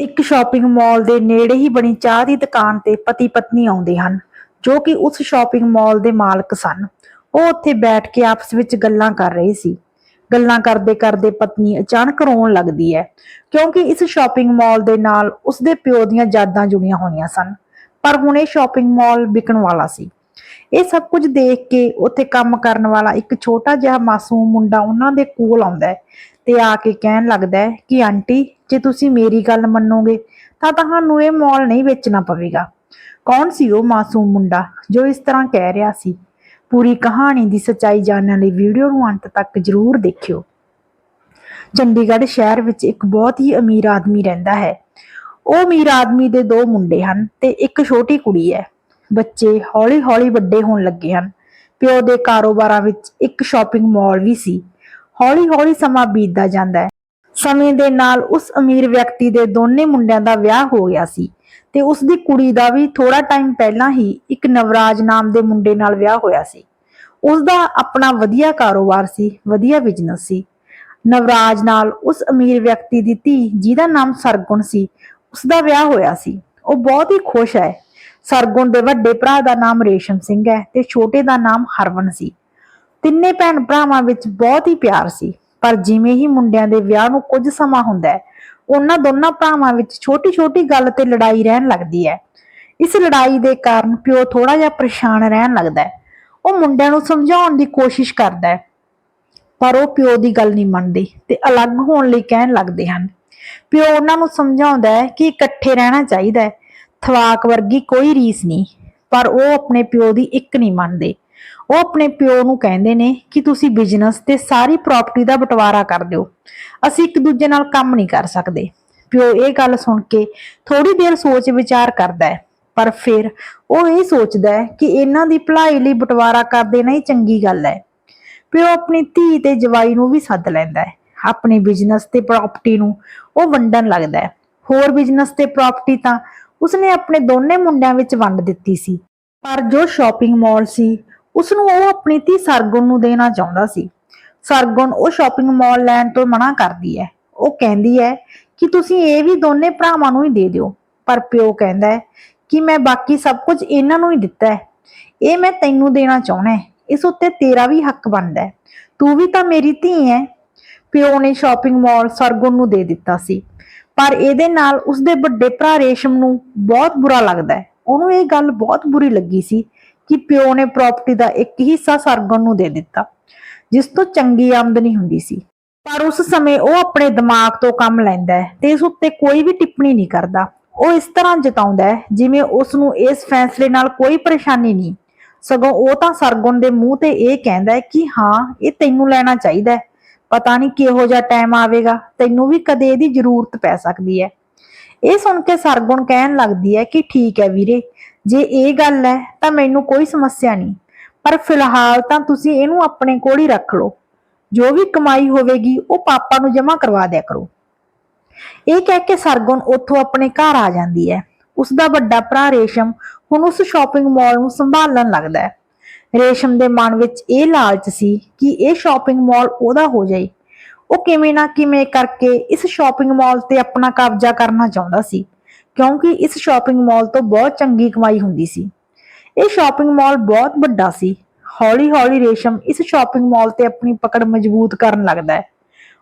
ਇੱਕ shopping mall ਦੇ ਨੇੜੇ ਹੀ ਬਣੀ ਚਾਹ ਦੀ ਦੁਕਾਨ ਤੇ ਪਤੀ ਪਤਨੀ ਆਉਂਦੇ ਹਨ, ਜੋ ਕਿ ਉਸ ਸ਼ਾਪਿੰਗ ਮਾਲ ਦੇ ਮਾਲਕ ਸਨ। ਉਹ ਉੱਥੇ ਬੈਠ ਕੇ ਆਪਸ ਵਿੱਚ ਗੱਲਾਂ ਕਰ ਰਹੇ ਸੀ। ਗੱਲਾਂ ਕਰਦੇ ਕਰਦੇ ਪਤਨੀ ਅਚਾਨਕ ਰੋਣ ਲੱਗਦੀ ਹੈ, ਕਿਉਂਕਿ ਇਸ ਸ਼ਾਪਿੰਗ ਮਾਲ ਦੇ ਨਾਲ ਉਸਦੇ ਪਿਓ ਦੀਆਂ ਯਾਦਾਂ ਜੁੜੀਆਂ ਹੋਈਆਂ ਸਨ, ਪਰ ਹੁਣ ਇਹ ਸ਼ਾਪਿੰਗ ਮਾਲ ਵਿਕਣ ਵਾਲਾ ਸੀ। ਇਹ ਸਭ ਕੁਝ ਦੇਖ ਕੇ ਉੱਥੇ ਕੰਮ ਕਰਨ ਵਾਲਾ ਇੱਕ ਛੋਟਾ ਜਿਹਾ ਮਾਸੂਮ ਮੁੰਡਾ ਉਹਨਾਂ ਦੇ ਕੋਲ ਆਉਂਦਾ ਹੈ ਤੇ ਆ ਕੇ ਕਹਿਣ ਲੱਗਦਾ ਹੈ ਕਿ ਆਂਟੀ ਜੇ ਤੁਸੀਂ ਮੇਰੀ ਗੱਲ ਮੰਨੋਗੇ, ਤਾਂ ਤੁਹਾਨੂੰ ਇਹ ਮਾਲ ਨਹੀਂ ਵੇਚਣਾ ਪਵੇਗਾ। ਕੌਣ ਸੀ ਉਹ ਮਾਸੂਮ ਮੁੰਡਾ ਜੋ ਇਸ ਤਰ੍ਹਾਂ ਕਹਿ ਰਿਹਾ ਸੀ? ਪੂਰੀ ਕਹਾਣੀ ਦੀ ਸੱਚਾਈ ਜਾਣਨ ਲਈ ਵੀਡੀਓ ਨੂੰ ਅੰਤ ਤੱਕ ਜ਼ਰੂਰ ਦੇਖਿਓ। ਚੰਡੀਗੜ੍ਹ ਸ਼ਹਿਰ ਵਿੱਚ ਇੱਕ ਬਹੁਤ ਹੀ ਅਮੀਰ ਆਦਮੀ ਰਹਿੰਦਾ ਹੈ। ਉਹ ਅਮੀਰ ਆਦਮੀ ਦੇ ਦੋ ਮੁੰਡੇ ਹਨ ਤੇ ਇੱਕ ਛੋਟੀ ਕੁੜੀ ਹੈ। ਬੱਚੇ ਹੌਲੀ-ਹੌਲੀ ਵੱਡੇ ਹੋਣ ਲੱਗੇ ਹਨ। ਪਿਓ ਦੇ ਕਾਰੋਬਾਰਾਂ ਵਿੱਚ ਇੱਕ ਸ਼ਾਪਿੰਗ ਮਾਲ ਵੀ ਸੀ। ਹੌਲੀ-ਹੌਲੀ ਸਮਾਂ ਬੀਤਦਾ ਜਾਂਦਾ ਹੈ। ਸਮੇਂ ਦੇ ਨਾਲ ਉਸ ਅਮੀਰ ਵਿਅਕਤੀ ਦੇ ਦੋਨੇ ਮੁੰਡਿਆਂ ਦਾ ਵਿਆਹ ਹੋ ਗਿਆ ਸੀ ਤੇ ਉਸ ਦੀ ਕੁੜੀ ਦਾ ਵੀ ਥੋੜਾ ਟਾਈਮ ਪਹਿਲਾਂ ਹੀ ਇੱਕ ਨਵਰਾਜ ਨਾਮ ਦੇ ਮੁੰਡੇ ਨਾਲ ਵਿਆਹ ਹੋਇਆ ਸੀ। ਉਸ ਦਾ ਆਪਣਾ ਵਧੀਆ ਕਾਰੋਬਾਰ ਸੀ, ਵਧੀਆ ਬਿਜ਼ਨਸ ਸੀ। ਨਵਰਾਜ ਨਾਲ ਉਸ ਅਮੀਰ ਵਿਅਕਤੀ ਦੀ ਧੀ, ਜਿਹਦਾ ਨਾਮ ਸਰਗੁਣ ਸੀ ਉਸ ਦਾ ਵਿਆਹ ਹੋਇਆ ਸੀ। ਉਹ ਬਹੁਤ ਹੀ ਖੁਸ਼ ਹੈ। ਸਰਗੁਣ ਦੇ ਵੱਡੇ ਭਰਾ ਦਾ ਨਾਮ ਰੇਸ਼ਮ ਸਿੰਘ ਹੈ ਤੇ ਛੋਟੇ ਦਾ ਨਾਮ ਹਰਵਨ ਸੀ। ਤਿੰਨੇ ਭੈਣ ਭਰਾਵਾਂ ਵਿੱਚ ਬਹੁਤ ਹੀ ਪਿਆਰ ਸੀ। ਪਰ ਜਿਵੇਂ ਹੀ ਮੁੰਡਿਆਂ ਦੇ ਵਿਆਹ ਨੂੰ ਕੁਝ ਸਮਾਂ ਹੁੰਦਾ ਹੈ, ਉਹਨਾਂ ਦੋਨਾਂ ਭਰਾਵਾਂ ਵਿੱਚ ਛੋਟੀ-ਛੋਟੀ ਗੱਲ ਤੇ ਲੜਾਈ ਰਹਿਣ ਲੱਗਦੀ ਹੈ। ਇਸ ਲੜਾਈ ਦੇ ਕਾਰਨ ਪਿਓ ਥੋੜਾ ਜਿਹਾ ਪਰੇਸ਼ਾਨ ਰਹਿਣ ਲੱਗਦਾ ਹੈ। ਉਹ ਮੁੰਡਿਆਂ ਨੂੰ ਸਮਝਾਉਣ ਦੀ ਕੋਸ਼ਿਸ਼ ਕਰਦਾ ਹੈ, ਪਰ ਉਹ ਪਿਓ ਦੀ ਗੱਲ ਨਹੀਂ ਮੰਨਦੇ ਤੇ ਅਲੱਗ ਹੋਣ ਲਈ ਕਹਿਣ ਲੱਗਦੇ ਹਨ। ਪਿਓ ਉਹਨਾਂ ਨੂੰ ਸਮਝਾਉਂਦਾ ਹੈ ਕਿ ਇਕੱਠੇ ਰਹਿਣਾ ਚਾਹੀਦਾ ਹੈ। ਥਵਾਕ ਵਰਗੀ ਕੋਈ ਰੀਸ ਨਹੀਂ, ਪਰ ਉਹ ਆਪਣੇ ਪਿਓ ਦੀ ਇੱਕ ਨਹੀਂ ਮੰਨਦੇ। ਉਹ ਆਪਣੇ ਪਿਓ ਨੂੰ ਕਹਿੰਦੇ ਨੇ ਕਿ ਤੁਸੀਂ ਬਿਜ਼ਨਸ ਤੇ ਸਾਰੀ ਪ੍ਰਾਪਰਟੀ ਦਾ ਬਟਵਾਰਾ ਕਰ ਦਿਓ। ਅਸੀਂ ਇੱਕ ਦੂਜੇ ਨਾਲ ਕੰਮ ਨਹੀਂ ਕਰ ਸਕਦੇ। ਪਿਓ ਇਹ ਗੱਲ ਸੁਣ ਕੇ ਥੋੜੀ ਦੇਰ ਸੋਚ ਵਿਚਾਰ ਕਰਦਾ ਹੈ, ਪਰ ਫਿਰ ਉਹ ਇਹ ਸੋਚਦਾ ਹੈ ਕਿ ਇਹਨਾਂ ਦੀ ਭਲਾਈ ਲਈ ਬਟਵਾਰਾ ਕਰ ਦੇਣਾ ਹੀ ਚੰਗੀ ਗੱਲ ਹੈ। ਪਿਓ ਆਪਣੀ ਧੀ ਤੇ ਜਵਾਈ ਨੂੰ ਵੀ ਸੱਦ ਲੈਂਦਾ ਹੈ। ਆਪਣੀ ਬਿਜ਼ਨਸ ਤੇ ਪ੍ਰਾਪਰਟੀ ਨੂੰ ਉਹ ਵੰਡਣ ਲੱਗਦਾ ਹੈ। ਹੋਰ ਬਿਜ਼ਨਸ ਤੇ ਪ੍ਰਾਪਰਟੀ ਤਾਂ ਉਸਨੇ ਆਪਣੇ ਦੋਨੇ ਮੁੰਡਿਆਂ ਵਿੱਚ ਵੰਡ ਦਿੱਤੀ ਸੀ। ਪਰ ਜੋ ਸ਼ਾਪਿੰਗ ਮਾਲ ਸੀ ਉਸ ਨੂੰ ਉਹ ਆਪਣੀ ਧੀ ਸਰਗੁਣ ਨੂੰ ਦੇਣਾ ਚਾਹੁੰਦਾ ਸੀ। ਸਰਗੁਣ ਉਹ ਸ਼ਾਪਿੰਗ ਮਾਲ ਲੈਣ ਤੋਂ ਮਨਾ ਕਰਦੀ ਹੈ। ਉਹ ਕਹਿੰਦੀ ਹੈ ਕਿ ਤੁਸੀਂ ਇਹ ਵੀ ਦੋਨੇ ਭਰਾਵਾਂ ਨੂੰ ਹੀ ਦੇ ਦਿਓ। ਪਰ ਪਿਓ ਕਹਿੰਦਾ ਹੈ ਕਿ ਮੈਂ ਬਾਕੀ ਸਭ ਕੁਝ ਇਹਨਾਂ ਨੂੰ ਹੀ ਦਿੱਤਾ ਹੈ। ਇਹ ਮੈਂ ਤੈਨੂੰ ਦੇਣਾ ਚਾਹੁੰਦਾ ਹੈ। ਇਸ ਉੱਤੇ ਤੇਰਾ ਵੀ ਹੱਕ ਬਣਦਾ ਹੈ। ਤੂੰ ਵੀ ਤਾਂ ਮੇਰੀ ਧੀ ਹੈ। ਪਿਓ ਨੇ ਸ਼ਾਪਿੰਗ ਮਾਲ ਸਰਗੁਣ ਨੂੰ ਦੇ ਦਿੱਤਾ ਸੀ। ਪਰ ਇਹਦੇ ਨਾਲ ਉਸਦੇ ਵੱਡੇ ਭਰਾ ਰੇਸ਼ਮ ਨੂੰ ਬਹੁਤ ਬੁਰਾ ਲੱਗਦਾ ਹੈ। ਉਹਨੂੰ ਇਹ ਗੱਲ ਬਹੁਤ ਬੁਰੀ ਲੱਗੀ ਸੀ ਕਿ ਪਿਓ ਨੇ ਪ੍ਰਾਪਰਟੀ ਦਾ ਇੱਕ ਹਿੱਸਾ ਸਰਗੁਣ ਨੂੰ ਦੇ ਦਿੱਤਾ, ਜਿਸ ਤੋਂ ਚੰਗੀ ਆਮਦਨੀ ਹੁੰਦੀ ਸੀ। ਪਰ ਉਸ ਸਮੇਂ ਉਹ ਆਪਣੇ ਦਿਮਾਗ ਤੋਂ ਕੰਮ ਲੈਂਦਾ ਹੈ ਤੇ ਇਸ ਉੱਤੇ ਕੋਈ ਵੀ ਟਿੱਪਣੀ ਨਹੀਂ ਕਰਦਾ। ਉਹ ਇਸ ਤਰ੍ਹਾਂ ਜਤਾਉਂਦਾ ਹੈ, ਜਿਵੇਂ ਉਸ ਨੂੰ ਇਸ ਫੈਸਲੇ ਨਾਲ ਕੋਈ ਪਰੇਸ਼ਾਨੀ ਨਹੀਂ। ਸਗੋਂ ਉਹ ਤਾਂ ਸਰਗੁਣ ਦੇ ਮੂੰਹ ਤੇ ਇਹ ਕਹਿੰਦਾ ਹੈ ਕਿ ਹਾਂ, ਇਹ ਤੈਨੂੰ ਲੈਣਾ ਚਾਹੀਦਾ ਹੈ। ਪਤਾ ਨਹੀਂ ਕਿਹੋ ਜਿਹਾ ਟਾਈਮ ਆਵੇਗਾ, ਤੈਨੂੰ ਵੀ ਕਦੇ ਇਹਦੀ ਜ਼ਰੂਰਤ ਪੈ ਸਕਦੀ ਹੈ। ਇਹ ਸੁਣ ਕੇ ਸਰਗੁਣ ਕਹਿਣ ਲੱਗਦੀ ਹੈ ਕਿ ਠੀਕ ਹੈ ਵੀਰੇ ਜੇ ਇਹ ਗੱਲ ਹੈ, ਤਾਂ ਮੈਨੂੰ ਕੋਈ ਸਮੱਸਿਆ ਨਹੀਂ। ਪਰ ਫਿਲਹਾਲ ਤਾਂ ਤੁਸੀਂ ਇਹਨੂੰ ਆਪਣੇ ਕੋਲ ਹੀ ਰੱਖ ਲਓ। ਜੋ ਵੀ ਕਮਾਈ ਹੋਵੇਗੀ, ਉਹ ਪਾਪਾ ਨੂੰ ਜਮ੍ਹਾਂ ਕਰਵਾ ਦਿਆ ਕਰੋ। ਇਹ ਕਹਿ ਕੇ ਸਰਗੁਣ ਉੱਥੋਂ ਆਪਣੇ ਘਰ ਆ ਜਾਂਦੀ ਹੈ। ਉਸ ਦਾ ਵੱਡਾ ਭਰਾ ਰੇਸ਼ਮ ਹੁਣ ਉਸ ਸ਼ਾਪਿੰਗ ਮਾਲ ਨੂੰ ਸੰਭਾਲਣ ਲੱਗਦਾ ਹੈ। ਰੇਸ਼ਮ ਦੇ ਮਨ ਵਿੱਚ ਇਹ ਲਾਲਚ ਸੀ ਕਿ ਇਹ ਸ਼ਾਪਿੰਗ ਮਾਲ ਉਹਦਾ ਹੋ ਜਾਏ। ਉਹ ਕਿਵੇਂ ਨਾ ਕਿਵੇਂ ਕਰਕੇ ਇਸ ਸ਼ਾਪਿੰਗ ਮਾਲ ਤੇ ਆਪਣਾ ਕਬਜ਼ਾ ਕਰਨਾ ਚਾਹੁੰਦਾ ਸੀ। ਕਿਉਂਕਿ ਇਸ ਸ਼ਾਪਿੰਗ ਮਾਲ ਤੋਂ ਬਹੁਤ ਚੰਗੀ ਕਮਾਈ ਹੁੰਦੀ ਸੀ। ਇਹ ਸ਼ਾਪਿੰਗ ਮਾਲ ਬਹੁਤ ਵੱਡਾ ਸੀ। ਹੌਲੀ-ਹੌਲੀ ਰੇਸ਼ਮ ਇਸ ਸ਼ਾਪਿੰਗ ਮਾਲ ਤੇ ਆਪਣੀ ਪਕੜ ਮਜ਼ਬੂਤ ਕਰਨ ਲੱਗਦਾ ਹੈ।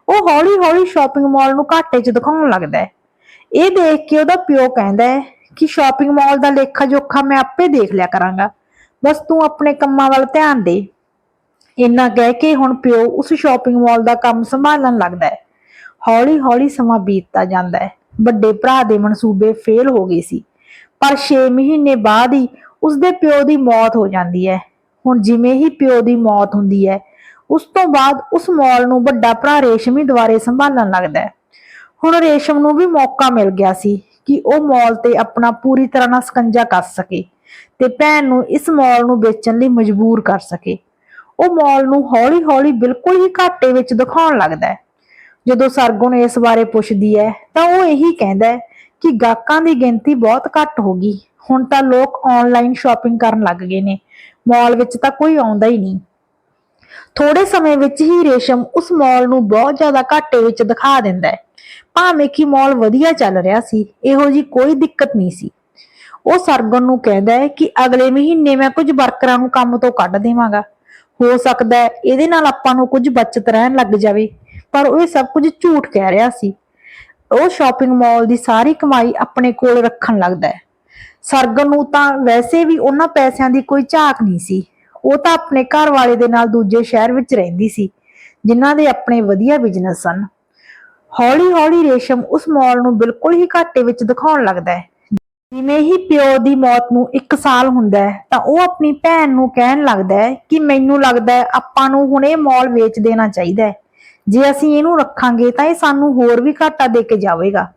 ਉਹ ਹੌਲੀ-ਹੌਲੀ ਸ਼ਾਪਿੰਗ ਮਾਲ ਨੂੰ ਘਾਟੇ 'ਚ ਦਿਖਾਉਣ ਲੱਗਦਾ ਹੈ। ਇਹ ਦੇਖ ਕੇ ਉਹਦਾ ਪਿਓ ਕਹਿੰਦਾ ਹੈ ਕਿ ਸ਼ਾਪਿੰਗ ਮਾਲ ਦਾ ਲੇਖਾ ਜੋਖਾ ਮੈਂ ਆਪੇ ਦੇਖ ਲਿਆ ਕਰਾਂਗਾ। ਬਸ ਤੂੰ ਆਪਣੇ ਕੰਮਾਂ ਵੱਲ ਧਿਆਨ ਦੇ। ਇੰਨਾ ਕਹਿ ਕੇ ਹੁਣ ਪਿਓ ਉਸ ਸ਼ਾਪਿੰਗ ਮਾਲ ਦਾ ਕੰਮ ਸੰਭਾਲਣ ਲੱਗਦਾ ਹੈ। ਹੌਲੀ-ਹੌਲੀ ਸਮਾਂ ਬੀਤਦਾ ਜਾਂਦਾ ਹੈ। ਵੱਡੇ ਭਰਾ ਦੇ ਮਨਸੂਬੇ ਫੇਲ ਹੋ ਗਏ ਸੀ। ਪਰ 6 ਮਹੀਨੇ ਬਾਅਦ ਹੀ ਉਸਦੇ ਪਿਓ ਦੀ ਮੌਤ ਹੋ ਜਾਂਦੀ ਹੈ। ਹੁਣ ਜਿਵੇਂ ਹੀ ਪਿਓ ਦੀ ਮੌਤ ਹੁੰਦੀ ਹੈ, ਉਸ ਤੋਂ ਬਾਅਦ ਉਸ ਮੌਲ ਨੂੰ ਵੱਡਾ ਭਰਾ ਰੇਸ਼ਮੀ ਦੁਆਰੇ ਸੰਭਾਲਣ ਲੱਗਦਾ ਹੈ। ਹੁਣ ਰੇਸ਼ਮ ਨੂੰ ਵੀ ਮੌਕਾ ਮਿਲ ਗਿਆ ਸੀ ਕਿ ਉਹ ਮਾਲ ਤੇ ਆਪਣਾ ਪੂਰੀ ਤਰ੍ਹਾਂ ਨਾਲ ਸਕੰਜਾ ਕੱਸ ਸਕੇ ਤੇ ਭੈਣ ਨੂੰ ਇਸ ਮੌਲ ਨੂੰ ਵੇਚਣ ਲਈ ਮਜਬੂਰ ਕਰ ਸਕੇ। ਉਹ ਮੌਲ ਨੂੰ ਹੌਲੀ-ਹੌਲੀ ਬਿਲਕੁਲ ਹੀ ਘਾਟੇ ਵਿੱਚ ਦਿਖਾਉਣ ਲੱਗਦਾ ਹੈ। ਜਦੋਂ ਸਰਗੁਣ ਇਸ ਬਾਰੇ ਪੁੱਛਦੀ ਹੈ, ਤਾਂ ਉਹ ਇਹੀ ਕਹਿੰਦਾ ਹੈ ਕਿ ਗਾਹਕਾਂ ਦੀ ਗਿਣਤੀ ਬਹੁਤ ਘੱਟ ਹੋ ਗਈ। ਹੁਣ ਤਾਂ ਲੋਕ ਆਨਲਾਈਨ ਸ਼ਾਪਿੰਗ ਕਰਨ ਲੱਗ ਗਏ ਨੇ। ਮਾਲ ਵਿੱਚ ਤਾਂ ਕੋਈ ਆਉਂਦਾ ਹੀ ਨਹੀਂ। ਥੋੜੇ ਸਮੇਂ ਵਿੱਚ ਹੀ ਰੇਸ਼ਮ ਉਸ ਮਾਲ ਨੂੰ ਬਹੁਤ ਜ਼ਿਆਦਾ ਘਾਟੇ ਵਿੱਚ ਦਿਖਾ ਦਿੰਦਾ ਹੈ। ਭਾਵੇਂ ਕਿ ਮਾਲ ਵਧੀਆ ਚੱਲ ਰਿਹਾ ਸੀ, ਇਹੋ ਜੀ ਕੋਈ ਦਿੱਕਤ ਨਹੀਂ ਸੀ। ਉਹ ਸਰਗੁਣ ਨੂੰ ਕਹਿੰਦਾ ਹੈ ਕਿ ਅਗਲੇ ਮਹੀਨੇ ਮੈਂ ਕੁਝ ਵਰਕਰਾਂ ਨੂੰ ਕੰਮ ਤੋਂ ਕੱਢ ਦੇਵਾਂਗਾ। ਹੋ ਸਕਦਾ ਹੈ ਇਹਦੇ ਨਾਲ ਆਪਾਂ ਨੂੰ ਕੁਝ ਬਚਤ ਰਹਿਣ ਲੱਗ ਜਾਵੇ। ਪਰ ਉਹ ਸਭ ਕੁਝ ਝੂਠ ਕਹਿ ਰਿਹਾ ਸੀ। ਉਹ ਸ਼ਾਪਿੰਗ ਮਾਲ ਦੀ ਸਾਰੀ ਕਮਾਈ ਆਪਣੇ ਕੋਲ ਰੱਖਣ ਲੱਗਦਾ ਹੈ। ਸਰਗਨ ਨੂੰ ਤਾਂ ਵੈਸੇ ਵੀ ਉਹਨਾਂ ਪੈਸਿਆਂ ਦੀ ਕੋਈ ਝਾਕ ਨਹੀਂ ਸੀ। ਉਹ ਤਾਂ ਆਪਣੇ ਘਰ ਵਾਲੇ ਦੇ ਨਾਲ ਦੂਜੇ ਸ਼ਹਿਰ ਵਿੱਚ ਰਹਿੰਦੀ ਸੀ, ਜਿਨ੍ਹਾਂ ਦੇ ਆਪਣੇ ਵਧੀਆ ਬਿਜ਼ਨਸ ਸਨ। ਹੌਲੀ-ਹੌਲੀ ਰੇਸ਼ਮ ਉਸ ਮਾਲ ਨੂੰ ਬਿਲਕੁਲ ਹੀ ਘਾਟੇ ਵਿੱਚ ਦਿਖਾਉਣ ਲੱਗਦਾ ਹੈ। ਜਿਵੇਂ ਹੀ ਪਿਓ ਦੀ ਮੌਤ ਨੂੰ 1 ਸਾਲ ਹੁੰਦਾ ਹੈ, ਤਾਂ ਉਹ ਆਪਣੀ ਭੈਣ ਨੂੰ ਕਹਿਣ ਲੱਗਦਾ ਹੈ ਕਿ ਮੈਨੂੰ ਲੱਗਦਾ ਹੈ ਆਪਾਂ ਨੂੰ ਹੁਣ ਇਹ ਮਾਲ ਵੇਚ ਦੇਣਾ ਚਾਹੀਦਾ ਹੈ। ਜੇ ਅਸੀਂ ਇਹਨੂੰ ਰੱਖਾਂਗੇ ਤਾਂ ਇਹ ਸਾਨੂੰ ਹੋਰ ਵੀ ਘਾਟਾ ਦੇ ਕੇ ਜਾਵੇਗਾ।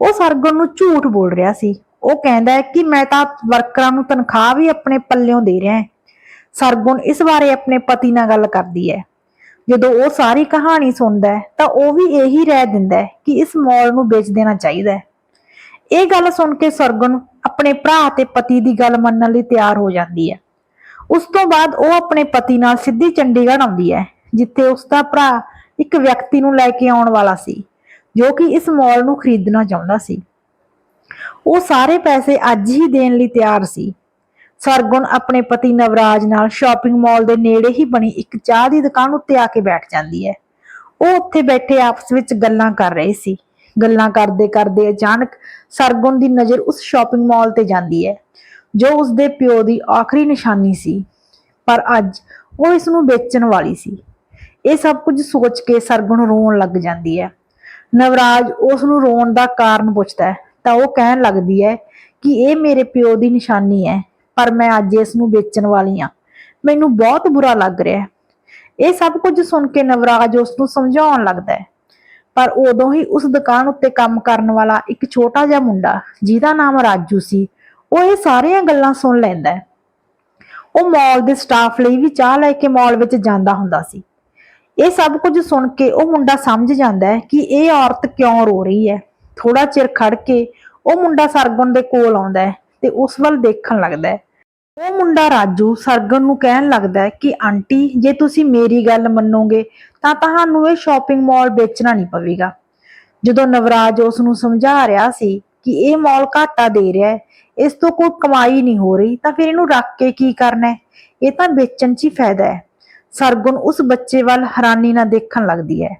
ਉਹ ਸਰਗੁਣ ਨੂੰ ਝੂਠ ਬੋਲ ਰਿਹਾ ਸੀ। ਉਹ ਕਹਿੰਦਾ ਹੈ ਕਿ ਮੈਂ ਤਾਂ ਵਰਕਰਾਂ ਨੂੰ ਤਨਖਾਹ ਵੀ ਆਪਣੇ ਪੱਲਿਓਂ ਦੇ ਰਿਹਾ ਹਾਂ। ਸਰਗੁਣ ਇਸ ਬਾਰੇ ਆਪਣੇ ਪਤੀ ਨਾਲ ਗੱਲ ਕਰਦੀ ਹੈ। ਜਦੋਂ ਉਹ ਸਾਰੀ ਕਹਾਣੀ ਸੁਣਦਾ ਹੈ ਤਾਂ ਉਹ ਵੀ ਇਹੀ ਰਹਿ ਦਿੰਦਾ ਹੈ ਕਿ ਇਸ ਮੌਲ ਨੂੰ ਵੇਚ ਦੇਣਾ ਚਾਹੀਦਾ ਹੈ। ਇਹ ਗੱਲ ਸੁਣ ਕੇ ਸਰਗੁਣ ਆਪਣੇ ਭਰਾ ਤੇ ਪਤੀ ਦੀ ਗੱਲ ਮੰਨਣ ਲਈ ਤਿਆਰ ਹੋ ਜਾਂਦੀ ਹੈ। ਉਸ ਤੋਂ ਬਾਅਦ ਉਹ ਆਪਣੇ ਪਤੀ ਨਾਲ ਸਿੱਧੀ ਚੰਡੀਗੜ੍ਹ ਆਉਂਦੀ ਹੈ, ਜਿੱਥੇ ਉਸ ਦਾ ਭਰਾ ਇੱਕ ਵਿਅਕਤੀ ਨੂੰ ਲੈ ਕੇ ਆਉਣ ਵਾਲਾ ਸੀ, ਜੋ ਕਿ ਇਸ ਮਾਲ ਨੂੰ ਖਰੀਦਣਾ ਚਾਹੁੰਦਾ ਸੀ। ਉਹ ਸਾਰੇ ਪੈਸੇ ਅੱਜ ਹੀ ਦੇਣ ਲਈ ਤਿਆਰ ਸੀ। ਸਰਗੁਣ ਆਪਣੇ ਪਤੀ ਨਵਰਾਜ ਨਾਲ ਸ਼ਾਪਿੰਗ ਮਾਲ ਦੇ ਨੇੜੇ ਹੀ ਬਣੀ ਇੱਕ ਚਾਹ ਦੀ ਦੁਕਾਨ ਉੱਤੇ ਆ ਕੇ ਬੈਠ ਜਾਂਦੀ ਹੈ। ਉਹ ਉੱਥੇ ਬੈਠੇ ਆਪਸ ਵਿੱਚ ਗੱਲਾਂ ਕਰ ਰਹੇ ਸੀ। ਗੱਲਾਂ ਕਰਦੇ ਕਰਦੇ ਅਚਾਨਕ ਸਰਗੁਣ ਦੀ ਨਜ਼ਰ ਉਸ ਸ਼ਾਪਿੰਗ ਮਾਲ ਤੇ ਜਾਂਦੀ ਹੈ, ਜੋ ਉਸ ਦੇ ਪਿਓ ਦੀ ਆਖਰੀ ਨਿਸ਼ਾਨੀ ਸੀ। ਪਰ ਅੱਜ ਉਹ ਇਸ ਨੂੰ ਵੇਚਣ ਵਾਲੀ ਸੀ। ਇਹ ਸਭ ਕੁਝ ਸੋਚ ਕੇ ਸਰਗੁਣ ਰੋਣ ਲੱਗ ਜਾਂਦੀ ਹੈ। ਨਵਰਾਜ ਉਸ ਨੂੰ ਰੋਣ ਦਾ ਕਾਰਨ ਪੁੱਛਦਾ ਹੈ। ਤਾਂ ਉਹ ਕਹਿਣ ਲੱਗਦੀ ਹੈ ਕਿ ਇਹ ਮੇਰੇ ਪਿਓ ਦੀ ਨਿਸ਼ਾਨੀ ਹੈ, ਪਰ ਮੈਂ ਅੱਜ ਇਸ ਨੂੰ ਵੇਚਣ ਵਾਲੀ ਹਾਂ। ਮੈਨੂੰ ਬਹੁਤ ਬੁਰਾ ਲੱਗ ਰਿਹਾ ਹੈ। ਇਹ ਸਭ ਕੁਝ ਸੁਣ ਕੇ ਨਵਰਾਜ ਉਸ ਨੂੰ ਸਮਝਾਉਣ ਲੱਗਦਾ ਹੈ। ਪਰ ਉਦੋਂ ਹੀ ਉਸ ਦੁਕਾਨ ਉੱਤੇ ਕੰਮ ਕਰਨ ਵਾਲਾ ਇੱਕ ਛੋਟਾ ਜਿਹਾ ਮੁੰਡਾ, ਜਿਹਦਾ ਨਾਮ ਰਾਜੂ ਸੀ, ਉਹ ਇਹ ਸਾਰੀਆਂ ਗੱਲਾਂ ਸੁਣ ਲੈਂਦਾ ਹੈ। ਉਹ ਮਾਲ ਦੇ ਸਟਾਫ ਲਈ ਵੀ ਚਾਹ ਲੈ ਕੇ ਮਾਲ ਵਿੱਚ ਜਾਂਦਾ ਹੁੰਦਾ ਸੀ। ਇਹ ਸਭ ਕੁਝ ਸੁਣ ਕੇ ਉਹ ਮੁੰਡਾ ਸਮਝ ਜਾਂਦਾ ਹੈ ਕਿ ਇਹ ਔਰਤ ਕਿਉਂ ਰੋ ਰਹੀ ਹੈ। ਥੋੜਾ ਚਿਰ ਖੜ ਕੇ ਉਹ ਮੁੰਡਾ ਸਰਗੁਣ ਦੇ ਕੋਲ ਆਉਂਦਾ ਹੈ ਤੇ ਉਸ ਵੱਲ ਦੇਖਣ ਲੱਗਦਾ ਹੈ। ਉਹ ਮੁੰਡਾ ਰਾਜੂ ਸਰਗਨ ਨੂੰ ਕਹਿਣ ਲੱਗਦਾ ਹੈ ਕਿ, ਆਂਟੀ, ਜੇ ਤੁਸੀਂ ਮੇਰੀ ਗੱਲ ਮੰਨੋਗੇ ਤਾਂ ਤੁਹਾਨੂੰ ਇਹ ਸ਼ਾਪਿੰਗ ਮਾਲ ਵੇਚਣਾ ਨਹੀਂ ਪਵੇਗਾ। ਜਦੋਂ ਨਵਰਾਜ ਉਸ ਨੂੰ ਸਮਝਾ ਰਿਹਾ ਸੀ ਕਿ ਇਹ ਮਾਲ ਘਾਟਾ ਦੇ ਰਿਹਾ ਹੈ, ਇਸ ਤੋਂ ਕੋਈ ਕਮਾਈ ਨਹੀਂ ਹੋ ਰਹੀ, ਤਾਂ ਫਿਰ ਇਹਨੂੰ ਰੱਖ ਕੇ ਕੀ ਕਰਨਾ ਹੈ? ਇਹ ਤਾਂ ਵੇਚਣ 'ਚ ਹੀ ਫਾਇਦਾ ਹੈ। ਸਰਗੁਣ ਉਸ ਬੱਚੇ ਵੱਲ ਹੈਰਾਨੀ ਨਾਲ ਦੇਖਣ ਲੱਗਦੀ ਹੈ।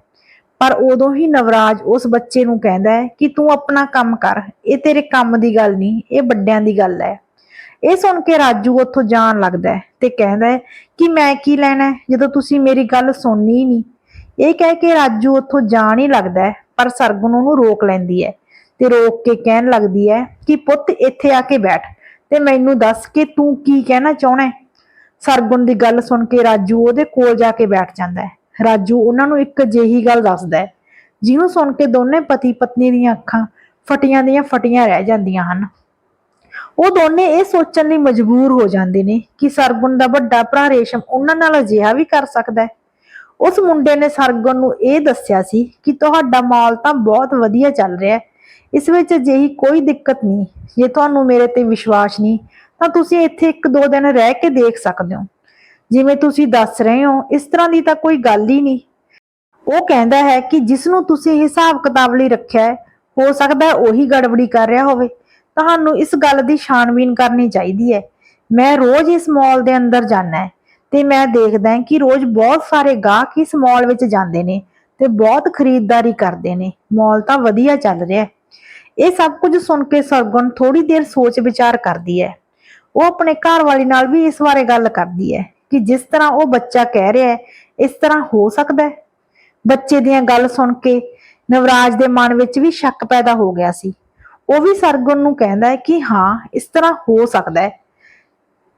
ਪਰ ਉਦੋਂ ਹੀ ਨਵਰਾਜ ਉਸ ਬੱਚੇ ਨੂੰ ਕਹਿੰਦਾ ਹੈ ਕਿ ਤੂੰ ਆਪਣਾ ਕੰਮ ਕਰ, ਇਹ ਤੇਰੇ ਕੰਮ ਦੀ ਗੱਲ ਨਹੀਂ, ਇਹ ਵੱਡਿਆਂ ਦੀ ਗੱਲ ਹੈ। ਇਹ ਸੁਣ ਕੇ ਰਾਜੂ ਉੱਥੋਂ ਜਾਣ ਲੱਗਦਾ ਹੈ ਤੇ ਕਹਿੰਦਾ ਹੈ ਕਿ ਮੈਂ ਕੀ ਲੈਣਾ ਜਦੋਂ ਤੁਸੀਂ ਮੇਰੀ ਗੱਲ ਸੁਣਨੀ ਹੀ ਨਹੀਂ। ਇਹ ਕਹਿ ਕੇ ਰਾਜੂ ਉੱਥੋਂ ਜਾਣ ਹੀ ਲੱਗਦਾ ਹੈ, ਪਰ ਸਰਗੁਣ ਉਹਨੂੰ ਰੋਕ ਲੈਂਦੀ ਹੈ ਤੇ ਰੋਕ ਕੇ ਕਹਿਣ ਲੱਗਦੀ ਹੈ ਕਿ ਪੁੱਤ ਇੱਥੇ ਆ ਕੇ ਬੈਠ ਤੇ ਮੈਨੂੰ ਦੱਸ ਕਿ ਤੂੰ ਕੀ ਕਹਿਣਾ ਚਾਹੁੰਦਾ ਹੈ? ਸਰਗੁਣ ਦੀ ਗੱਲ ਸੁਣ ਕੇ ਰਾਜੂ ਉਹਦੇ ਕੋਲ ਜਾ ਕੇ ਬੈਠ ਜਾਂਦਾ ਹੈ। ਰਾਜੂ ਉਹਨਾਂ ਨੂੰ ਇੱਕ ਅਜਿਹੀ ਗੱਲ ਦੱਸਦਾ ਹੈ। ਜਿਹਨੂੰ ਸੁਣ ਕੇ ਦੋਨੇ ਪਤੀ ਪਤਨੀ ਦੀਆਂ ਅੱਖਾਂ ਫਟੀਆਂ ਦੀਆਂ ਫਟੀਆਂ ਰਹਿ ਜਾਂਦੀਆਂ ਹਨ। ਉਹ ਦੋਨੇ ਇਹ ਸੋਚਣ ਲਈ ਮਜਬੂਰ ਹੋ ਜਾਂਦੇ ਨੇ ਕਿ ਸਰਗੁਣ ਦਾ ਵੱਡਾ ਭਰਾ ਰੇਸ਼ਮ ਉਹਨਾਂ ਨਾਲ ਅਜਿਹਾ ਵੀ ਕਰ ਸਕਦਾ ਹੈ। ਉਸ ਮੁੰਡੇ ਨੇ ਸਰਗੁਣ ਨੂੰ ਇਹ ਦੱਸਿਆ ਸੀ ਕਿ ਤੁਹਾਡਾ ਮਾਲ ਤਾਂ ਬਹੁਤ ਵਧੀਆ ਚੱਲ ਰਿਹਾ ਹੈ। ਇਸ ਵਿੱਚ ਅਜਿਹੀ ਕੋਈ ਦਿੱਕਤ ਨਹੀਂ। ਜੇ ਤੁਹਾਨੂੰ ਮੇਰੇ ਤੇ ਵਿਸ਼ਵਾਸ ਨਹੀਂ ਤਾਂ ਤੁਸੀਂ ਇੱਥੇ ਇੱਕ ਦੋ ਦਿਨ ਰਹਿ ਕੇ ਦੇਖ ਸਕਦੇ ਹੋ। ਜਿਵੇਂ ਤੁਸੀਂ ਦੱਸ ਰਹੇ ਹੋ, ਇਸ ਤਰ੍ਹਾਂ ਦੀ ਤਾਂ ਕੋਈ ਗੱਲ ਹੀ ਨਹੀਂ। ਉਹ ਕਹਿੰਦਾ ਹੈ ਕਿ ਜਿਸ ਨੂੰ ਤੁਸੀਂ ਹਿਸਾਬ ਕਿਤਾਬ ਲਈ ਰੱਖਿਆ ਹੈ, ਹੋ ਸਕਦਾ ਉਹੀ ਗੜਬੜੀ ਕਰ ਰਿਹਾ ਹੋਵੇ। ਤੁਹਾਨੂੰ ਇਸ ਗੱਲ ਦੀ ਛਾਣਬੀਨ ਕਰਨੀ ਚਾਹੀਦੀ ਹੈ। ਮੈਂ ਰੋਜ਼ ਇਸ ਮਾਲ ਦੇ ਅੰਦਰ ਜਾਂਦਾ ਹੈ ਤੇ ਮੈਂ ਦੇਖਦਾ ਹਾਂ ਕਿ ਰੋਜ਼ ਬਹੁਤ ਸਾਰੇ ਗਾਹਕ ਇਸ ਮਾਲ ਵਿੱਚ ਜਾਂਦੇ ਨੇ ਤੇ ਬਹੁਤ ਖਰੀਦਦਾਰੀ ਕਰਦੇ ਨੇ। ਮਾਲ ਤਾਂ ਵਧੀਆ ਚੱਲ ਰਿਹਾ ਹੈ। ਇਹ ਸਭ ਕੁਝ ਸੁਣ ਕੇ ਸਰਗੁਣ ਥੋੜੀ ਦੇਰ ਸੋਚ ਵਿਚਾਰ ਕਰਦੀ ਹੈ। ਉਹ ਆਪਣੇ ਘਰ ਵਾਲੀ ਨਾਲ ਵੀ ਇਸ ਬਾਰੇ ਗੱਲ ਕਰਦੀ ਹੈ ਕਿ ਜਿਸ ਤਰ੍ਹਾਂ ਉਹ ਬੱਚਾ ਕਹਿ ਰਿਹਾ ਹੈ, ਇਸ ਤਰ੍ਹਾਂ ਹੋ ਸਕਦਾ ਹੈ। ਬੱਚੇ ਦੀਆਂ ਗੱਲ ਸੁਣ ਕੇ ਨਵਰਾਜ ਦੇ ਮਨ ਵਿੱਚ ਵੀ ਸ਼ੱਕ ਪੈਦਾ ਹੋ ਗਿਆ ਸੀ। ਉਹ ਵੀ ਸਰਗੁਣ ਨੂੰ ਕਹਿੰਦਾ ਹੈ ਕਿ ਹਾਂ, ਇਸ ਤਰ੍ਹਾਂ ਹੋ ਸਕਦਾ ਹੈ।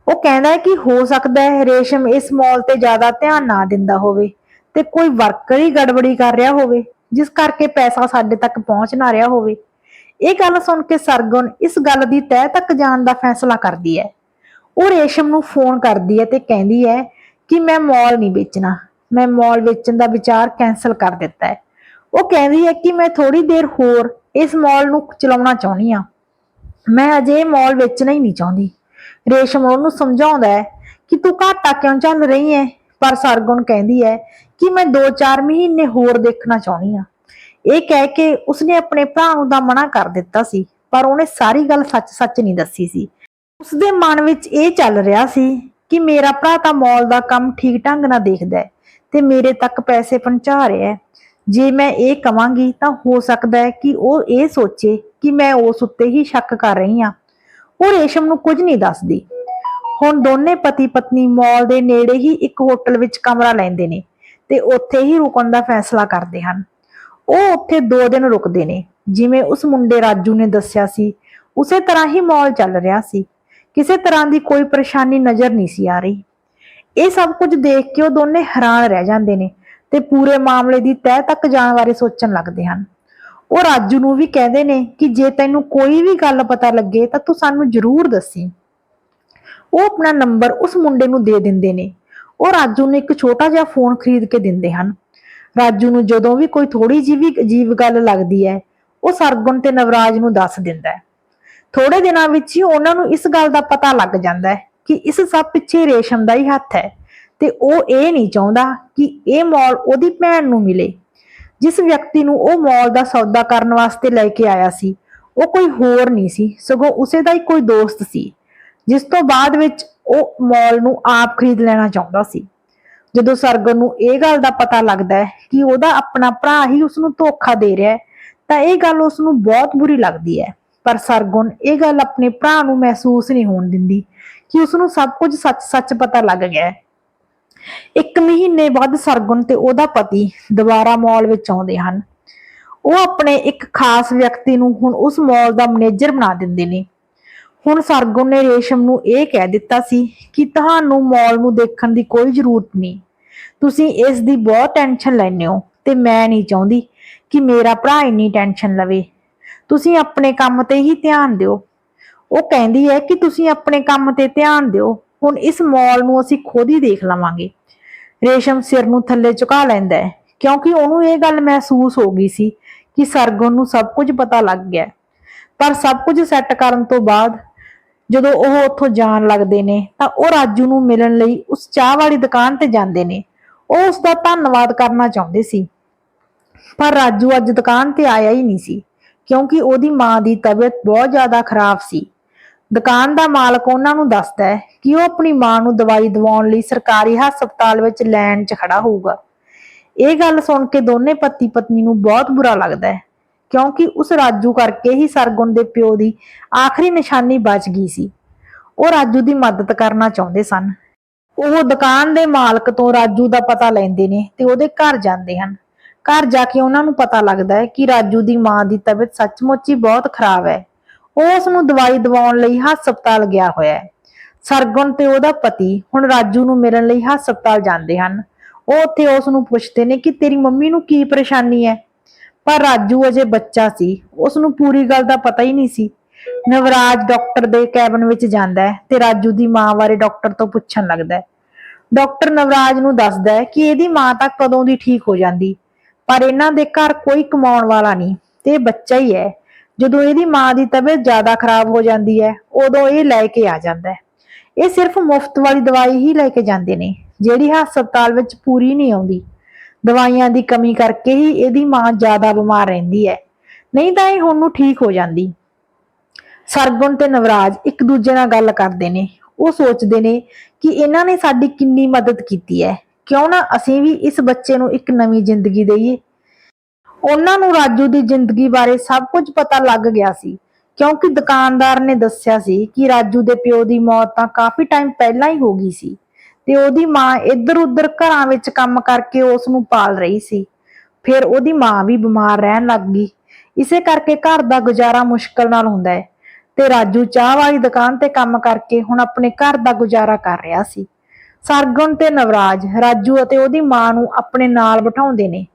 ਉਹ ਕਹਿੰਦਾ ਹੈ ਕਿ ਹੋ ਸਕਦਾ ਹੈ, ਰੇਸ਼ਮ ਇਸ ਮਾਲ ਤੇ ਜ਼ਿਆਦਾ ਧਿਆਨ ਨਾ ਦਿੰਦਾ ਹੋਵੇ ਤੇ ਕੋਈ ਵਰਕਰ ਹੀ ਗੜਬੜੀ ਕਰ ਰਿਹਾ ਹੋਵੇ, ਜਿਸ ਕਰਕੇ ਪੈਸਾ ਸਾਡੇ ਤੱਕ ਪਹੁੰਚ ਨਾ ਰਿਹਾ ਹੋਵੇ। ਇਹ ਗੱਲ ਸੁਣ ਕੇ ਸਰਗੁਣ ਇਸ ਗੱਲ ਦੀ ਤਹਿ ਤੱਕ ਜਾਣ ਦਾ ਫੈਸਲਾ ਕਰਦੀ ਹੈ। ਉਹ ਰੇਸ਼ਮ ਨੂੰ ਫੋਨ ਕਰਦੀ ਹੈ ਤੇ ਕਹਿੰਦੀ ਹੈ ਕਿ ਮੈਂ ਮਾਲ ਨਹੀਂ ਵੇਚਣਾ, ਮੈਂ ਮਾਲ ਵੇਚਣ ਦਾ ਵਿਚਾਰ ਕੈਨਸਲ ਕਰ ਦਿੱਤਾ ਹੈ। ਉਹ ਕਹਿੰਦੀ ਹੈ ਕਿ ਮੈਂ ਥੋੜੀ ਦੇਰ ਹੋਰ ਇਸ ਮਾਲ ਨੂੰ ਚਲਾਉਣਾ ਚਾਹੁੰਦੀ ਹਾਂ। ਮੈਂ ਅਜੇ ਇਹ ਮਾਲ ਵੇਚਣਾ ਹੀ ਨਹੀਂ ਚਾਹੁੰਦੀ। ਰੇਸ਼ਮ ਉਹਨੂੰ ਸਮਝਾਉਂਦਾ ਹੈ ਕਿ ਤੂੰ ਘਾਟਾ ਕਿਉਂ ਚੱਲ ਰਹੀ ਹੈ? ਪਰ ਸਰਗੁਣ ਕਹਿੰਦੀ ਹੈ ਕਿ ਮੈਂ 2-4 ਮਹੀਨੇ ਹੋਰ ਦੇਖਣਾ ਚਾਹੁੰਦੀ ਆ ਇਹ ਕਹਿ ਕੇ ਉਸਨੇ ਆਪਣੇ ਭਰਾ ਨੂੰ ਤਾਂ ਮਨਾ ਕਰ ਦਿੱਤਾ ਸੀ, ਪਰ ਉਹਨੇ ਸਾਰੀ ਗੱਲ ਸੱਚ-ਸੱਚ ਨਹੀਂ ਦੱਸੀ ਸੀ। ਉਸਦੇ ਮਨ ਵਿੱਚ ਇਹ ਚੱਲ ਰਿਹਾ ਸੀ ਕਿ ਮੇਰਾ ਭਰਾ ਤਾਂ ਮਾਲ ਦਾ ਕੰਮ ਠੀਕ ਢੰਗ ਨਾਲ ਦੇਖਦਾ ਹੈ ਤੇ ਮੇਰੇ ਤੱਕ ਪੈਸੇ ਪਹੁੰਚਾ ਰਿਹਾ ਹੈ। ਜੇ ਮੈਂ ਇਹ ਕਵਾਂਗੀ ਤਾਂ ਹੋ ਸਕਦਾ ਹੈ ਕਿ ਉਹ ਇਹ ਸੋਚੇ ਕਿ ਮੈਂ ਉਸ ਉੱਤੇ ਹੀ ਸ਼ੱਕ ਕਰ ਰਹੀ ਹਾਂ। ਉਹ ਰੇਸ਼ਮ ਨੂੰ ਕੁਝ ਨਹੀਂ ਦੱਸਦੀ। ਹੁਣ ਦੋਨੇ ਪਤੀ ਪਤਨੀ ਮਾਲ ਦੇ ਨੇੜੇ ਹੀ ਇੱਕ ਹੋਟਲ ਵਿੱਚ ਕਮਰਾ ਲੈਂਦੇ ਨੇ ਤੇ ਉੱਥੇ ਹੀ ਰੁਕਣ ਦਾ ਫੈਸਲਾ ਕਰਦੇ ਹਨ। ਉਹ ਉੱਥੇ 2 ਦਿਨ ਰੁਕਦੇ ਨੇ। ਜਿਵੇਂ ਉਸ ਮੁੰਡੇ ਰਾਜੂ ਨੇ ਦੱਸਿਆ ਸੀ, ਉਸੇ ਤਰ੍ਹਾਂ ਹੀ ਮਾਲ ਚੱਲ ਰਿਹਾ ਸੀ। ਕਿਸੇ ਤਰ੍ਹਾਂ ਦੀ ਕੋਈ ਪਰੇਸ਼ਾਨੀ ਨਜ਼ਰ ਨਹੀਂ ਸੀ ਆ ਰਹੀ। ਇਹ ਸਭ ਕੁਝ ਦੇਖ ਕੇ ਉਹ ਦੋਨੇ ਹੈਰਾਨ ਰਹਿ ਜਾਂਦੇ ਨੇ ਤੇ ਪੂਰੇ ਮਾਮਲੇ ਦੀ ਤਹਿ ਤੱਕ ਜਾਣ ਬਾਰੇ ਸੋਚਣ ਲੱਗਦੇ ਹਨ। ਉਹ ਰਾਜੂ ਨੂੰ ਵੀ ਕਹਿੰਦੇ ਨੇ ਕਿ ਜੇ ਤੈਨੂੰ ਕੋਈ ਵੀ ਗੱਲ ਪਤਾ ਲੱਗੇ ਤਾਂ ਤੂੰ ਸਾਨੂੰ ਜ਼ਰੂਰ ਦੱਸੀ। ਉਹ ਆਪਣਾ ਨੰਬਰ ਉਸ ਮੁੰਡੇ ਨੂੰ ਦੇ ਦਿੰਦੇ ਨੇ। ਉਹ ਰਾਜੂ ਨੂੰ ਇੱਕ ਛੋਟਾ ਜਿਹਾ ਫੋਨ ਖਰੀਦ ਕੇ ਦਿੰਦੇ ਹਨ। ਰਾਜੂ ਨੂੰ ਜਦੋਂ ਵੀ ਕੋਈ ਥੋੜੀ ਜਿਹੀ ਵੀ ਅਜੀਬ ਗੱਲ ਲੱਗਦੀ ਹੈ, ਉਹ ਸਰਗੁਣ ਤੇ ਨਵਰਾਜ ਨੂੰ ਦੱਸ ਦਿੰਦਾ ਹੈ। ਥੋੜੇ ਦਿਨਾਂ ਵਿੱਚ ਹੀ ਉਹਨਾਂ ਨੂੰ ਇਸ ਗੱਲ ਦਾ ਪਤਾ ਲੱਗ ਜਾਂਦਾ ਹੈ ਕਿ ਇਸ ਸਭ ਪਿੱਛੇ ਰੇਸ਼ਮ ਦਾ ਹੀ ਹੱਥ ਹੈ ਤੇ ਉਹ ਇਹ ਨਹੀਂ ਚਾਹੁੰਦਾ ਕਿ ਇਹ ਮੌਲ ਉਹਦੀ ਭੈਣ ਨੂੰ ਮਿਲੇ। ਜਿਸ ਵਿਅਕਤੀ ਨੂੰ ਉਹ ਮੌਲ ਦਾ ਸੌਦਾ ਕਰਨ ਵਾਸਤੇ ਲੈ ਕੇ ਆਇਆ ਸੀ, ਉਹ ਕੋਈ ਹੋਰ ਨਹੀਂ ਸੀ, ਸਗੋਂ ਉਸੇ ਦਾ ਹੀ ਕੋਈ ਦੋਸਤ ਸੀ, ਜਿਸ ਤੋਂ ਬਾਅਦ ਵਿੱਚ ਉਹ ਮੌਲ ਨੂੰ ਆਪ ਖਰੀਦ ਲੈਣਾ ਚਾਹੁੰਦਾ ਸੀ। ਜਦੋਂ ਸਰਗਨ ਨੂੰ ਇਹ ਗੱਲ ਦਾ ਪਤਾ ਲੱਗਦਾ ਹੈ ਕਿ ਉਹਦਾ ਆਪਣਾ ਭਰਾ ਹੀ ਉਸ ਨੂੰ ਧੋਖਾ ਦੇ ਰਿਹਾ ਹੈ, ਤਾਂ ਇਹ ਗੱਲ ਉਸ ਨੂੰ ਬਹੁਤ ਬੁਰੀ ਲੱਗਦੀ ਹੈ। ਪਰ ਸਰਗੁਣ ਇਹ ਗੱਲ ਆਪਣੇ ਭਰਾ ਨੂੰ ਮਹਿਸੂਸ ਨਹੀਂ ਹੋਣ ਦਿੰਦੀ ਕਿ ਉਸ ਨੂੰ ਸਭ ਕੁਝ ਸੱਚ-ਸੱਚ ਪਤਾ ਲੱਗ ਗਿਆ ਹੈ। ਇੱਕ ਮਹੀਨੇ ਬਾਅਦ ਸਰਗੁਣ ਤੇ ਉਹਦਾ ਪਤੀ ਦੁਬਾਰਾ ਮਾਲ ਵਿੱਚ ਆਉਂਦੇ ਹਨ। ਉਹ ਆਪਣੇ ਇੱਕ ਖਾਸ ਵਿਅਕਤੀ ਨੂੰ ਹੁਣ ਉਸ ਮਾਲ ਦਾ ਮੈਨੇਜਰ ਬਣਾ ਦਿੰਦੇ ਨੇ। ਹੁਣ ਸਰਗੁਣ ਨੇ ਰੇਸ਼ਮ ਨੂੰ ਇਹ ਕਹਿ ਦਿੱਤਾ ਸੀ ਕਿ ਤੁਹਾਨੂੰ ਮਾਲ ਨੂੰ ਦੇਖਣ ਦੀ ਕੋਈ ਜ਼ਰੂਰਤ ਨਹੀਂ। ਤੁਸੀਂ ਇਸ ਦੀ ਬਹੁਤ ਟੈਨਸ਼ਨ ਲੈਂਦੇ ਹੋ ਤੇ ਮੈਂ ਨਹੀਂ ਚਾਹੁੰਦੀ ਕਿ ਮੇਰਾ ਭਰਾ ਇੰਨੀ ਟੈਨਸ਼ਨ ਲਵੇ। ਤੁਸੀਂ ਆਪਣੇ ਕੰਮ ਤੇ ਹੀ ਧਿਆਨ ਦਿਓ। ਉਹ ਕਹਿੰਦੀ ਹੈ ਕਿ ਤੁਸੀਂ ਆਪਣੇ ਕੰਮ ਤੇ ਧਿਆਨ ਦਿਓ। ਹੁਣ ਇਸ ਮੌਲ ਨੂੰ ਅਸੀਂ ਖੁਦ ਹੀ ਦੇਖ ਲਵਾਂਗੇ। ਰੇਸ਼ਮ ਸਿਰ ਨੂੰ ਥੱਲੇ ਝੁਕਾ ਲੈਂਦਾ ਹੈ, ਕਿਉਂਕਿ ਉਹਨੂੰ ਇਹ ਗੱਲ ਮਹਿਸੂਸ ਹੋ ਗਈ ਸੀ ਕਿ ਸਰਗੁਣ ਨੂੰ ਸਭ ਕੁਝ ਪਤਾ ਲੱਗ ਗਿਆ। ਪਰ ਸਭ ਕੁਝ ਸੈੱਟ ਕਰਨ ਤੋਂ ਬਾਅਦ ਜਦੋਂ ਉਹ ਉੱਥੋਂ ਜਾਣ ਲੱਗਦੇ ਨੇ ਤਾਂ ਉਹ ਰਾਜੂ ਨੂੰ ਮਿਲਣ ਲਈ ਉਸ ਚਾਹ ਵਾਲੀ ਦੁਕਾਨ ਤੇ ਜਾਂਦੇ ਨੇ। ਉਹ ਉਸ ਦਾ ਧੰਨਵਾਦ ਕਰਨਾ ਚਾਹੁੰਦੇ ਸੀ। ਪਰ ਰਾਜੂ ਅੱਜ ਦੁਕਾਨ ਤੇ ਆਇਆ ਹੀ ਨਹੀਂ ਸੀ, ਕਿਉਂਕਿ ਉਹਦੀ ਮਾਂ ਦੀ ਤਬੀਅਤ ਬਹੁਤ ਜ਼ਿਆਦਾ ਖਰਾਬ ਸੀ। ਦੁਕਾਨ ਦਾ ਮਾਲਕ ਉਹਨਾਂ ਨੂੰ ਦੱਸਦਾ ਹੈ ਕਿ ਉਹ ਆਪਣੀ ਮਾਂ ਨੂੰ ਦਵਾਈ ਦਿਵਾਉਣ ਲਈ ਸਰਕਾਰੀ ਹਸਪਤਾਲ ਵਿੱਚ ਲਾਈਨ 'ਚ ਖੜਾ ਹੋਊਗਾ। ਇਹ ਗੱਲ ਸੁਣ ਕੇ ਦੋਨੇ ਪਤੀ ਪਤਨੀ ਨੂੰ ਬਹੁਤ ਬੁਰਾ ਲੱਗਦਾ ਹੈ, ਕਿਉਂਕਿ ਉਸ ਰਾਜੂ ਕਰਕੇ ਹੀ ਸਰਗੁਣ ਦੇ ਪਿਓ ਦੀ ਆਖਰੀ ਨਿਸ਼ਾਨੀ ਬਚ ਗਈ ਸੀ। ਉਹ ਰਾਜੂ ਦੀ ਮਦਦ ਕਰਨਾ ਚਾਹੁੰਦੇ ਸਨ। ਉਹ ਦੁਕਾਨ ਦੇ ਮਾਲਕ ਤੋਂ ਰਾਜੂ ਦਾ ਪਤਾ ਲੈਂਦੇ ਨੇ ਤੇ ਉਹਦੇ ਘਰ ਜਾਂਦੇ ਹਨ। ਘਰ ਜਾ ਕੇ ਉਹਨਾਂ ਨੂੰ ਪਤਾ ਲੱਗਦਾ ਹੈ ਕਿ ਰਾਜੂ ਦੀ ਮਾਂ ਦੀ ਤਬੀਅਤ ਸੱਚਮੁੱਚ ਹੀ ਬਹੁਤ ਖਰਾਬ ਹੈ। ਉਹ ਉਸ ਨੂੰ ਦਵਾਈ ਦਿਵਾਉਣ ਲਈ ਹਸਪਤਾਲ ਗਿਆ ਹੋਇਆ ਹੈ। ਸਰਗੁਣ ਤੇ ਉਹਦਾ ਪਤੀ ਹੁਣ ਰਾਜੂ ਨੂੰ ਮਿਲਣ ਲਈ ਹਸਪਤਾਲ ਜਾਂਦੇ ਹਨ। ਉਹ ਉੱਥੇ ਉਸ ਨੂੰ ਪੁੱਛਦੇ ਨੇ ਕਿ ਤੇਰੀ ਮੰਮੀ ਨੂੰ ਕੀ ਪਰੇਸ਼ਾਨੀ ਹੈ? ਪਰ ਰਾਜੂ ਅਜੇ ਬੱਚਾ ਸੀ। ਉਸ ਨੂੰ ਪੂਰੀ ਗੱਲ ਦਾ ਪਤਾ ਹੀ ਨਹੀਂ ਸੀ ਨਵਰਾਜ ਡਾਕਟਰ ਦੇ ਕੈਬਨ ਵਿੱਚ ਜਾਂਦਾ ਹੈ ਤੇ ਰਾਜੂ ਦੀ ਮਾਂ ਬਾਰੇ ਡਾਕਟਰ ਤੋਂ ਪੁੱਛਣ ਲੱਗਦਾ ਹੈ। ਡਾਕਟਰ ਨਵਰਾਜ ਨੂੰ ਦੱਸਦਾ ਹੈ ਕਿ ਇਹਦੀ ਮਾਂ ਤਾਂ ਕਦੋਂ ਦੀ ਠੀਕ ਹੋ ਜਾਂਦੀ, ਪਰ ਇਹਨਾਂ ਦੇ ਘਰ ਕੋਈ ਕਮਾਉਣ ਵਾਲਾ ਨਹੀਂ ਤੇ ਇਹ ਬੱਚਾ ਹੀ ਹੈ। ਜਦੋਂ ਇਹਦੀ ਮਾਂ ਦੀ ਤਬੀਅਤ ਜ਼ਿਆਦਾ ਖਰਾਬ ਹੋ ਜਾਂਦੀ ਹੈ, ਉਦੋਂ ਇਹ ਲੈ ਕੇ ਆ ਜਾਂਦਾ ਹੈ। ਇਹ ਸਿਰਫ ਮੁਫਤ ਵਾਲੀ ਦਵਾਈ ਹੀ ਲੈ ਕੇ ਜਾਂਦੇ ਨੇ, ਜਿਹੜੀ ਹਸਪਤਾਲ ਵਿੱਚ ਪੂਰੀ ਨਹੀਂ ਆਉਂਦੀ। ਦਵਾਈਆਂ ਦੀ ਕਮੀ ਕਰਕੇ ਹੀ ਇਹਦੀ ਮਾਂ ਜ਼ਿਆਦਾ ਬਿਮਾਰ ਰਹਿੰਦੀ ਹੈ। ਨਹੀਂ ਤਾਂ ਇਹ ਹੁਣ ਨੂੰ ਠੀਕ ਹੋ ਜਾਂਦੀ। ਸਰਗੁਣ ਤੇ ਨਵਰਾਜ ਇੱਕ ਦੂਜੇ ਨਾਲ ਗੱਲ ਕਰਦੇ ਨੇ। ਉਹ ਸੋਚਦੇ ਨੇ ਕਿ ਇਹਨਾਂ ਨੇ ਸਾਡੀ ਕਿੰਨੀ ਮਦਦ ਕੀਤੀ ਹੈ। ਕਿਉਂ ਨਾ ਅਸੀਂ ਵੀ ਇਸ ਬੱਚੇ ਨੂੰ ਇੱਕ ਨਵੀਂ ਜ਼ਿੰਦਗੀ ਦੇਈਏ। ਉਹਨਾਂ ਨੂੰ ਰਾਜੂ ਦੀ ਜ਼ਿੰਦਗੀ ਬਾਰੇ ਸਭ ਕੁਝ ਪਤਾ ਲੱਗ ਗਿਆ ਸੀ। ਕਿਉਂਕਿ ਦੁਕਾਨਦਾਰ ਨੇ ਦੱਸਿਆ ਸੀ ਕਿ ਰਾਜੂ ਦੇ ਪਿਓ ਦੀ ਮੌਤ ਤਾਂ ਕਾਫੀ ਟਾਈਮ ਪਹਿਲਾਂ ਹੀ ਹੋ ਗਈ ਸੀ ਤੇ ਉਹਦੀ ਮਾਂ ਇੱਧਰ-ਉੱਧਰ ਘਰਾਂ ਵਿੱਚ ਕੰਮ ਕਰਕੇ ਉਸ ਨੂੰ ਪਾਲ ਰਹੀ ਸੀ। ਫਿਰ ਉਹਦੀ ਮਾਂ ਵੀ ਬਿਮਾਰ ਰਹਿਣ ਲੱਗ ਗਈ। ਇਸੇ ਕਰਕੇ ਘਰ ਦਾ ਗੁਜ਼ਾਰਾ ਮੁਸ਼ਕਲ ਨਾਲ ਹੁੰਦਾ ਹੈ। ਤੇ ਰਾਜੂ ਚਾਹ ਵਾਲੀ ਦੁਕਾਨ ਤੇ ਕੰਮ ਕਰਕੇ ਹੁਣ ਆਪਣੇ ਘਰ ਦਾ ਗੁਜ਼ਾਰਾ ਕਰ ਰਿਹਾ ਸੀ। ਸਰਗੁਣ ਤੇ ਨਵਰਾਜ, ਰਾਜੂ ਅਤੇ ਉਹਦੀ ਮਾਂ ਨੂੰ ਆਪਣੇ ਨਾਲ ਬਿਠਾਉਂਦੇ ਨੇ।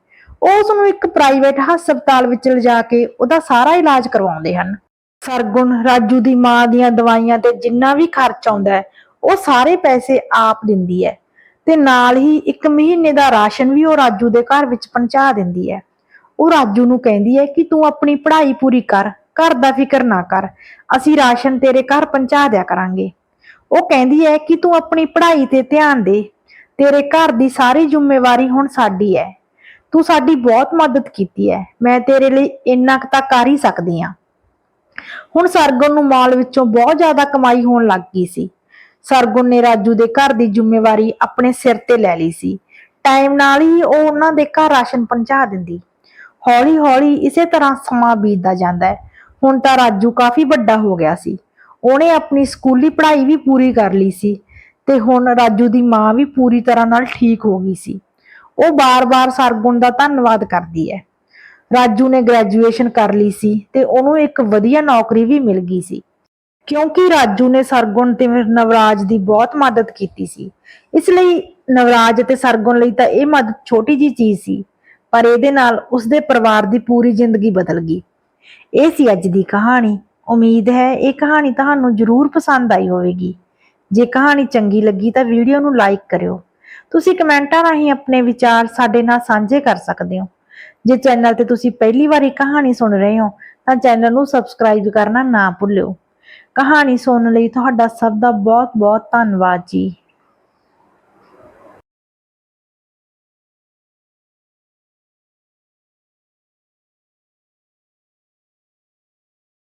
ਉਹ ਉਸ ਨੂੰ ਇੱਕ ਪ੍ਰਾਈਵੇਟ ਹਸਪਤਾਲ ਵਿੱਚ ਲਿਜਾ ਕੇ ਉਹਦਾ ਸਾਰਾ ਇਲਾਜ ਕਰਵਾਉਂਦੇ ਹਨ। ਸਰਗੁਣ, ਰਾਜੂ ਦੀ ਮਾਂ ਦੀਆਂ ਦਵਾਈਆਂ ਤੇ ਜਿੰਨਾ ਵੀ ਖਰਚ ਆਉਂਦਾ ਹੈ, ਉਹ ਸਾਰੇ ਪੈਸੇ ਆਪ ਦਿੰਦੀ ਹੈ। ਤੇ ਨਾਲ ਹੀ ਇੱਕ ਮਹੀਨੇ ਦਾ ਰਾਸ਼ਨ ਵੀ ਉਹ ਰਾਜੂ ਦੇ ਘਰ ਵਿੱਚ ਪਹੁੰਚਾ ਦਿੰਦੀ ਹੈ। ਉਹ ਰਾਜੂ ਨੂੰ ਕਹਿੰਦੀ ਹੈ ਕਿ ਤੂੰ ਆਪਣੀ ਪੜ੍ਹਾਈ ਪੂਰੀ ਕਰ ਘਰ ਦਾ ਫਿਕਰ ਨਾ ਕਰ, ਅਸੀਂ ਰਾਸ਼ਨ ਤੇਰੇ ਘਰ ਪਹੁੰਚਾ ਦਿਆ ਕਰਾਂਗੇ। ਉਹ ਕਹਿੰਦੀ ਹੈ ਕਿ ਤੂੰ ਆਪਣੀ ਪੜ੍ਹਾਈ ਤੇ ਧਿਆਨ ਦੇ, ਤੇਰੇ ਘਰ ਦੀ ਸਾਰੀ ਜ਼ਿੰਮੇਵਾਰੀ ਹੁਣ ਸਾਡੀ ਹੈ। ਤੂੰ ਸਾਡੀ ਬਹੁਤ ਮਦਦ ਕੀਤੀ ਹੈ, ਮੈਂ ਤੇਰੇ ਲਈ ਇੰਨਾ ਕੁ ਤਾਂ ਕਰ ਹੀ ਸਕਦੀ ਹਾਂ। ਹੁਣ ਸਰਗੁਣ ਨੂੰ ਮਾਲ ਵਿੱਚੋਂ ਬਹੁਤ ਜ਼ਿਆਦਾ ਕਮਾਈ ਹੋਣ ਲੱਗ ਗਈ ਸੀ। ਸਰਗੁਣ ਨੇ ਰਾਜੂ ਦੇ ਘਰ ਦੀ ਜ਼ਿੰਮੇਵਾਰੀ ਆਪਣੇ ਸਿਰ ਤੇ ਲੈ ਲਈ ਸੀ। ਟਾਈਮ ਨਾਲ ਹੀ ਉਹ ਉਹਨਾਂ ਦੇ ਘਰ ਰਾਸ਼ਨ ਪਹੁੰਚਾ ਦਿੰਦੀ। ਹੌਲੀ ਹੌਲੀ ਇਸੇ ਤਰ੍ਹਾਂ ਸਮਾਂ ਬੀਤਦਾ ਜਾਂਦਾ ਹੈ। ਹੁਣ ਤਾਂ ਰਾਜੂ ਕਾਫੀ ਵੱਡਾ ਹੋ ਗਿਆ ਸੀ। ਉਹਨੇ ਆਪਣੀ ਸਕੂਲੀ ਪੜ੍ਹਾਈ ਵੀ ਪੂਰੀ ਕਰ ਲਈ ਸੀ ਤੇ ਹੁਣ ਰਾਜੂ ਦੀ ਮਾਂ ਵੀ ਪੂਰੀ ਤਰ੍ਹਾਂ ਨਾਲ ਠੀਕ ਹੋ ਗਈ ਸੀ। ਉਹ ਬਾਰ-ਬਾਰ ਸਰਗੁਣ ਦਾ ਧੰਨਵਾਦ ਕਰਦੀ ਹੈ। ਰਾਜੂ ਨੇ ਗ੍ਰੈਜੂਏਸ਼ਨ ਕਰ ਲਈ ਸੀ ਤੇ ਉਹਨੂੰ ਇੱਕ ਵਧੀਆ ਨੌਕਰੀ ਵੀ ਮਿਲ ਗਈ ਸੀ। ਕਿਉਂਕਿ ਰਾਜੂ ਨੇ ਸਰਗੁਣ ਤੇ ਨਵਰਾਜ ਦੀ ਬਹੁਤ ਮਦਦ ਕੀਤੀ ਸੀ। ਇਸ ਲਈ ਨਵਰਾਜ ਅਤੇ ਸਰਗੁਣ ਲਈ ਤਾਂ ਇਹ ਮਦਦ ਛੋਟੀ ਜੀ ਚੀਜ਼ ਸੀ, ਪਰ ਇਹਦੇ ਨਾਲ ਉਸਦੇ ਪਰਿਵਾਰ ਦੀ ਪੂਰੀ ਜ਼ਿੰਦਗੀ ਬਦਲ ਗਈ। ਇਹ ਸੀ ਅੱਜ ਦੀ ਕਹਾਣੀ। ਉਮੀਦ ਹੈ ਇਹ ਕਹਾਣੀ ਤੁਹਾਨੂੰ ਜ਼ਰੂਰ ਪਸੰਦ ਆਈ ਹੋਵੇਗੀ। ਜੇ ਕਹਾਣੀ ਚੰਗੀ ਲੱਗੀ ਤਾਂ ਵੀਡੀਓ ਨੂੰ ਲਾਈਕ ਕਰਿਓ। ਤੁਸੀਂ ਕਮੈਂਟਾਂ ਰਾਹੀਂ ਆਪਣੇ ਵਿਚਾਰ ਸਾਡੇ ਨਾਲ ਸਾਂਝੇ ਕਰ ਸਕਦੇ ਹੋ। ਜੇ ਚੈਨਲ ਤੇ ਤੁਸੀਂ ਪਹਿਲੀ ਵਾਰੀ ਕਹਾਣੀ ਸੁਣ ਰਹੇ ਹੋ, ਤਾਂ ਚੈਨਲ ਨੂੰ ਸਬਸਕ੍ਰਾਈਬ ਕਰਨਾ ਨਾ ਭੁੱਲਿਓ। ਕਹਾਣੀ ਸੁਣਨ ਲਈ ਤੁਹਾਡਾ ਸਭ ਦਾ ਬਹੁਤ ਬਹੁਤ ਧੰਨਵਾਦ ਜੀ।